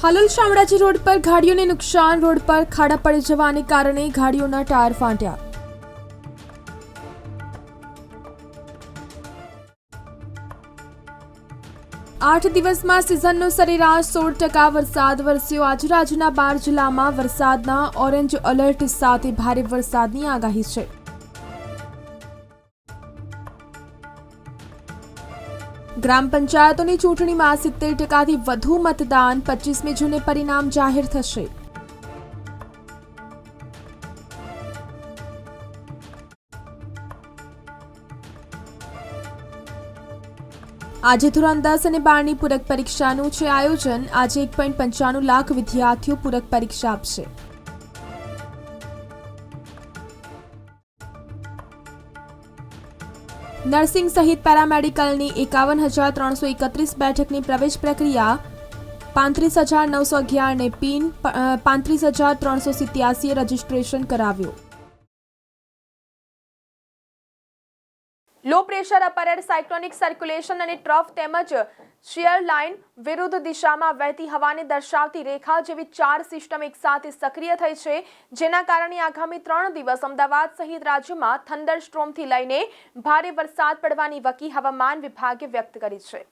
Halol Shamlaji road પર ગાડીઓને નુકસાન, road પર ખાડા પડી જવાને કારણે ગાડીઓના ટાયર ફાટ્યા. આઠ દિવસમાં સિઝનનો સરેરાશ સોળ ટકા વરસાદ વરસ્યો. આજુબાજુના બાર જિલ્લામાં વરસાદના ઓરેન્જ એલર્ટ સાથે ભારે વરસાદની આગાહી છે. ગ્રામ પંચાયતોની ચૂંટણીમાં સિત્તેર ટકાથી વધુ મતદાન પચીસમી જૂને પરિણામ જાહેર થશે. આજે ધોરણ દસ અને બારની પૂરક પરીક્ષાનું છે આયોજન. આજે એક પોઈન્ટ પંચાણું લાખ વિદ્યાર્થીઓ પૂરક પરીક્ષા આપશે. નર્સિંગ સહિત પેરામેડિકલની એકાવન હજાર ત્રણસો એકત્રીસ બેઠકની પ્રવેશ પ્રક્રિયા પાંત્રીસ હજાર નવસો અગિયારને પિન પાંત્રીસ હજાર ત્રણસો સિત્યાસીએ રજીસ્ટ્રેશન કરાવ્યું. Low pressure upper air cyclonic circulation અને ટ્રફ તેમજ શિયર લાઇન વિરુદ્ધ દિશામાં વહેતી હવાને દર્શાવતી રેખા જેવી ચાર સિસ્ટમ એકસાથે સક્રિય થઈ છે, જેના કારણે આગામી ત્રણ દિવસ અમદાવાદ સહિત રાજ્યમાં થંડર સ્ટ્રોમથી લઈને ભારે વરસાદ પડવાની વકી હવામાન વિભાગે વ્યક્ત કરી છે.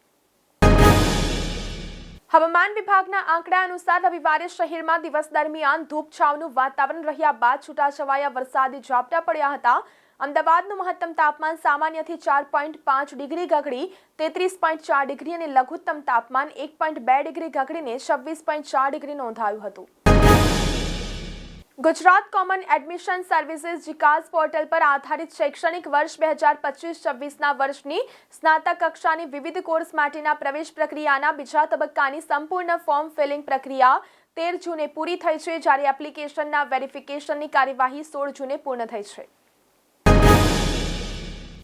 હવામાન વિભાગના આંકડા અનુસાર રવિવારે શહેરમાં દિવસ દરમિયાન ધૂપછાવનું વાતાવરણ રહ્યા બાદ છૂટાછવાયા વરસાદી ઝાપટા પડ્યા હતા. અમદાવાદનું મહત્તમ તાપમાન સામાન્યથી ચાર પોઈન્ટ પાંચ ડિગ્રી ગગડી, તેત્રીસ પોઈન્ટ ચાર ડિગ્રી અને લઘુત્તમ તાપમાન એક પોઈન્ટ બે ડિગ્રી ગગડીને છવ્વીસ પોઈન્ટ ચાર ડિગ્રી નોંધાયું હતું. ગુજરાત કોમન એડમિશન સર્વિસીસ જીકાસ પોર્ટલ પર આધારિત શૈક્ષણિક વર્ષ બે હજાર પચીસ છવ્વીસના વર્ષની સ્નાતક કક્ષાની વિવિધ કોર્સ માટેના પ્રવેશ પ્રક્રિયાના બીજા તબક્કાની સંપૂર્ણ ફોર્મ ફિલિંગ પ્રક્રિયા તેર જૂને પૂરી થઈ છે, જ્યારે એપ્લિકેશનના વેરિફિકેશનની કાર્યવાહી સોળ જૂને પૂર્ણ થઈ છે.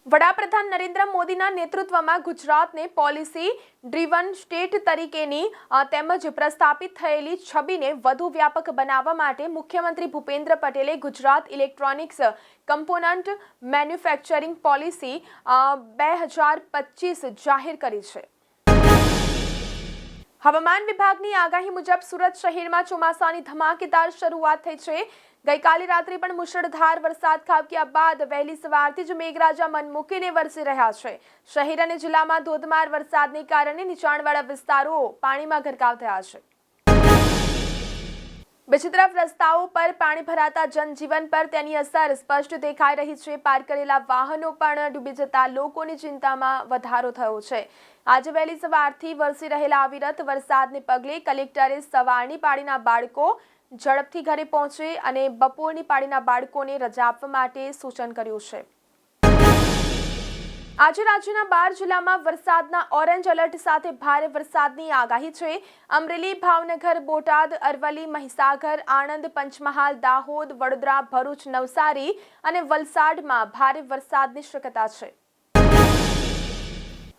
વડાપ્રધાન નરેન્દ્ર મોદીના નેતૃત્વમાં ગુજરાતને પોલિસી ડ્રીવન સ્ટેટ તરીકેની તેમજ પ્રસ્થાપિત થયેલી છબીને વધુ વ્યાપક બનાવવા માટે મુખ્યમંત્રી ભૂપેન્દ્ર પટેલે Gujarat electronics component manufacturing policy બે હજાર પચીસ જાહેર કરી છે. હવામાન વિભાગની આગાહી મુજબ સુરત શહેરમાં ચોમાસાની ધમાકેદાર શરૂઆત થઈ છે. ગઈકાલે રાત્રે પણ મુશળધાર વરસાદ ખાબક્યા બાદ વહેલી સવારથી જ મેઘરાજા મન મૂકીને વરસી રહ્યા છે. શહેર અને જિલ્લામાં ધોધમાર વરસાદને કારણે નીચાણવાળા વિસ્તારો પાણીમાં ગરકાવ થયા છે. બીજી તરફ રસ્તાઓ પર પાણી ભરાતા જનજીવન પર તેની અસર સ્પષ્ટ દેખાઈ રહી છે. પાર કરેલા વાહનો પણ ડૂબી જતા લોકોની ચિંતામાં વધારો થયો છે. આજે વહેલી સવારથી વરસી રહેલા અવિરત વરસાદને પગલે કલેક્ટરે સવારની પાળીના બાળકો ઝડપથી ઘરે પહોંચે અને બપોરની પાળીના બાળકોને રજા આપવા માટે સૂચન કર્યું છે. આજે રાજ્યના બાર જિલ્લામાં વરસાદના ઓરેન્જ એલર્ટ સાથે ભારે વરસાદની આગાહી છે. અમરેલી, ભાવનગર, બોટાદ, અરવલ્લી, મહીસાગર, આણંદ, પંચમહાલ, દાહોદ, વડોદરા, ભરૂચ, નવસારી અને વલસાડમાં ભારે વરસાદની શક્યતા છે.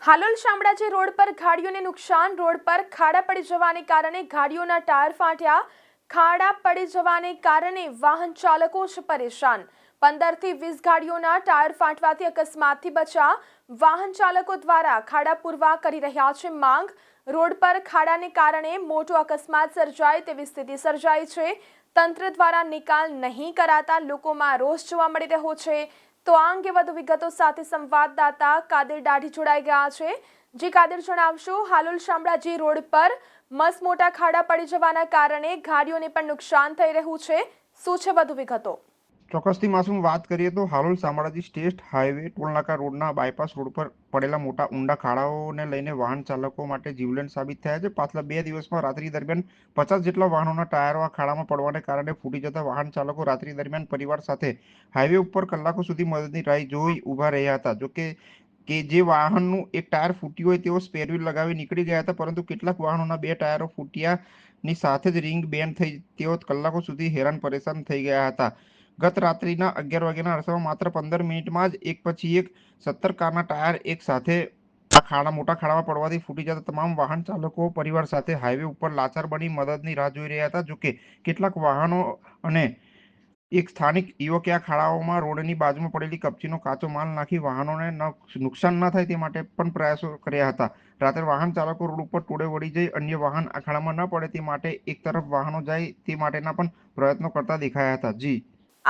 હાલોલ શામળાજી રોડ પર ગાડીઓને નુકસાન, રોડ પર ખાડા પડી જવાને કારણે ગાડીઓના ટાયર ફાટ્યા. ખાડા પડી જવાને કારણે વાહન ચાલકો છે પરેશાન. પંદરથી વીસ ગાડીઓના ટાયર ફાટવાથી અકસ્માતથી બચા વાહન ચાલકો દ્વારા ખાડા પૂરવા કરી રહ્યા છે માંગ. રોડ પર ખાડાને કારણે મોટો અકસ્માત સર્જાય તેવી સ્થિતિ સર્જાઈ છે. તંત્ર દ્વારા નિકાલ નહીં કરાતા લોકોમાં રોષ જોવા મળી રહ્યો છે. તો આ અંગે વધુ વિગતો સાથે સંવાદદાતા કાદર દાઢી જોડાઈ ગયા છે. જે કાદર, જણાવશો, હાલોલ શામળાજી રોડ પર મસ મોટા ખાડા પડી જવાના કારણે ગાડીઓને પણ નુકસાન થઈ રહ્યું છે. શું છે વધુ વિગતો? ચોક્કસથી માસુમ વાત કરીએ તો હાલોલ શામળાજી સ્ટેટ હાઈવે ટોલનાકા રોડના બાયપાસ રોડ પર પડેલા મોટા ઊંડા ખાડાઓને લઈને વાહન ચાલકો માટે જીવલેણ સાબિત થયા છે. પાછલા બે દિવસમાં રાત્રિ દરમિયાન પચાસ જેટલા વાહનોના ટાયરો આ ખાડામાં પડવાને કારણે ફૂટી જતા વાહન ચાલકો રાત્રિ દરમિયાન પરિવાર સાથે હાઈવે ઉપર કલાકો સુધી મદદની રાહ જોઈ ઊભા રહ્યા હતા. જોકે કે જે વાહનનું એક ટાયર ફૂટ્યું હોય તેઓ સ્પેર લગાવી નીકળી ગયા હતા, પરંતુ કેટલાક વાહનોના બે ટાયરો ફૂટ્યાની સાથે જ રિંગ બેન થઈ, તેઓ કલાકો સુધી હેરાન પરેશાન થઈ ગયા હતા. ગત રાત્રિના અગિયાર વાગ્યાના અરસામાં માત્ર પંદર મિનિટમાં જ એક પછી એક સત્તર કારના ટાયર એક સાથે આ ખાડા, મોટા ખાડામાં પડવાથી ફૂટી જતા તમામ વાહન ચાલકો, પરિવાર સાથે હાઈવે ઉપર લાચાર બની મદદની રાહ જોઈ રહ્યા હતા. જોકે કેટલાક વાહનો અને એક સ્થાનિક યુવકે આ ખાડાઓમાં રોડની બાજુમાં પડેલી કપચીનો કાચો માલ નાખી વાહનોને નુકસાન ન થાય તે માટે પણ પ્રયાસો કર્યા હતા. રાત્રે વાહન ચાલકો રોડ ઉપર ટોળે વળી જઈ અન્ય વાહન આ ખાડામાં ન પડે તે માટે એક તરફ વાહનો જાય તે માટેના પણ પ્રયત્નો કરતા દેખાયા હતા. જી.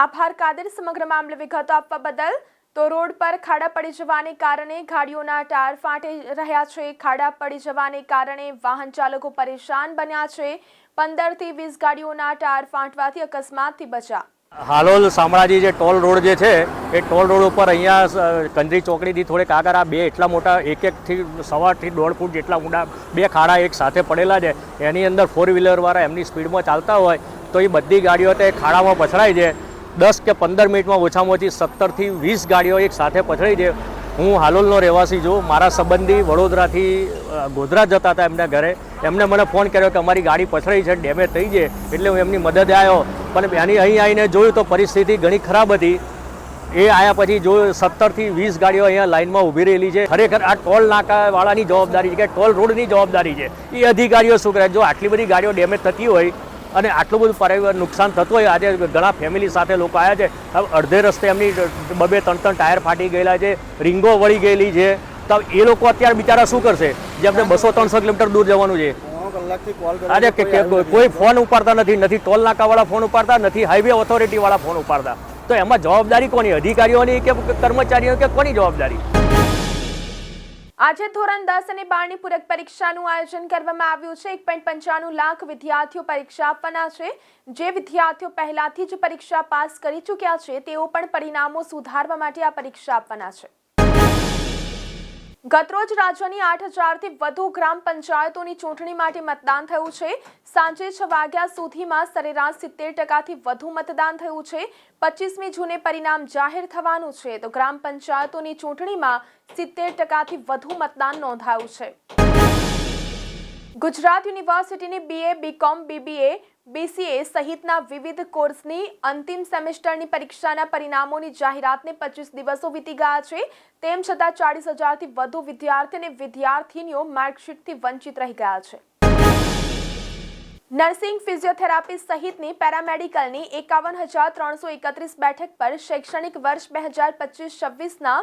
આભાર કાદર, સમગ્ર મામલે વિગતો આપવા બદલ. તો રોડ પર ખાડા પડી જવાને કારણે ગાડીઓના ટાયર ફાટી રહ્યા છે. ખાડા પડી જવાને કારણે વાહન ચાલકો પરેશાન બન્યા છે. પંદરથી વીસ ગાડીઓના ટાયર ફાટવાથી અકસ્માતથી બચા હાલોલ શામળાજી જે ટોલ રોડ જે છે, એ ટોલ રોડ ઉપર અહીંયા કંદરી ચોકડીથી થોડેક આગળ આ બે એટલા મોટા એક એકથી સવારથી દોઢ ફૂટ જેટલા ઊંડા બે ખાડા એક સાથે પડેલા છે. એની અંદર ફોર વ્હીલરવાળા એમની સ્પીડમાં ચાલતા હોય, તો એ બધી ગાડીઓ તે ખાડામાં પછડાય છે. દસ કે પંદર મિનિટમાં ઓછામાં ઓછી સત્તરથી વીસ ગાડીઓ એક સાથે પથળી છે. હું હાલોલનો રહેવાસી છું. મારા સંબંધી વડોદરાથી ગોધરા જતા હતા એમના ઘરે. એમને મને ફોન કર્યો કે અમારી ગાડી પથળી છે, ડેમેજ થઈ છે, એટલે હું એમની મદદે આવ્યો પણ એની અહીં આવીને જોયું તો પરિસ્થિતિ ઘણી ખરાબ હતી. એ આયા પછી જો સત્તરથી વીસ ગાડીઓ અહીંયા લાઇનમાં ઊભી રહેલી છે. ખરેખર આ ટોલ નાકાવાળાની જવાબદારી છે કે ટોલ રોડની જવાબદારી છે? એ અધિકારીઓ શું કરે? જો આટલી બધી ગાડીઓ ડેમેજ થતી હોય અને આટલું બધું પરિવાર નુકસાન થતું હોય આજે ઘણા ફેમિલી સાથે લોકો આવ્યા છે. હવે અડધે રસ્તે એમની બબે ત્રણ ત્રણ ટાયર ફાટી ગયેલા છે રીંગો વળી ગયેલી છે. તો એ લોકો અત્યારે બિચારા શું કરશે? જે આપણે બસો ત્રણસો કિલોમીટર દૂર જવાનું છે. આજે કોઈ ફોન ઉપાડતા નથી નથી ટોલ નાકાવાળા ફોન ઉપાડતા નથી હાઈવે ઓથોરિટીવાળા ફોન ઉપાડતા. તો એમાં જવાબદારી કોની? અધિકારીઓની કે કર્મચારીઓ કે કોની જવાબદારી? આજે ધોરણ દસ અને બારની પૂરક પરીક્ષાનું આયોજન કરવામાં આવ્યું છે. એક પોઈન્ટ પંચાણું લાખ વિદ્યાર્થીઓ પરીક્ષા આપવાના છે. જે વિદ્યાર્થીઓ પહેલાથી જ પરીક્ષા પાસ કરી ચૂક્યા છે, તેઓ પણ પરિણામો સુધારવા માટે આ પરીક્ષા આપવાના છે. ગતરોજ રાજ્યની આઠ હજારથી વધુ ગ્રામ પંચાયતોની ચૂંટણી માટે મતદાન થયું છે. સાંજે છ વાગ્યા સુધીમાં સરેરાશ સિત્તેર ટકાથી વધુ મતદાન થયું છે. પચીસમી જૂને પરિણામ જાહેર થવાનું છે. તો ગ્રામ પંચાયતોની ચૂંટણીમાં સિત્તેર ટકાથી વધુ મતદાન નોંધાયું છે. ગુજરાત યુનિવર્સિટીની બીએ બીકોમ બીબીએ બીસીએ સહિતના વિવિધ કોર્સની અંતિમ સેમેસ્ટરની પરીક્ષાના પરિણામોની જાહેરાતને પચીસ દિવસો વીતી ગયા છે. તેમ છતાં ચાળીસ હજારથી વધુ વિદ્યાર્થી અને વિદ્યાર્થીનીઓ માર્કશીટથી વંચિત રહી ગયા છે. નર્સિંગ ફિઝિયોથેરાપી સહિતની પેરામેડિકલની એકાવન હજાર ત્રણસો એકત્રીસ બેઠક પર શૈક્ષણિક વર્ષ બે હજાર પચીસ છવ્વીસના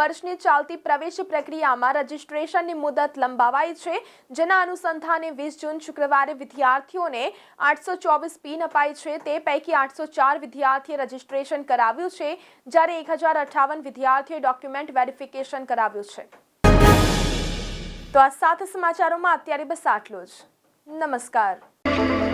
વર્ષની ચાલતી પ્રવેશ પ્રક્રિયામાં રજિસ્ટ્રેશનની મુદત લંબાવાઈ છે, જેના અનુસંધાને વીસ જૂન શુક્રવારે વિદ્યાર્થીઓને આઠસો ચોવીસ પિન અપાઈ છે. તે પૈકી આઠસો ચાર વિદ્યાર્થીએ રજિસ્ટ્રેશન કરાવ્યું છે, જ્યારે એક હજાર અઠાવન વિદ્યાર્થીઓએ ડોક્યુમેન્ટ વેરિફિકેશન કરાવ્યું છે. તો આ સાત સમાચારોમાં અત્યારે બસ આટલું જ. નમસ્કાર. thank you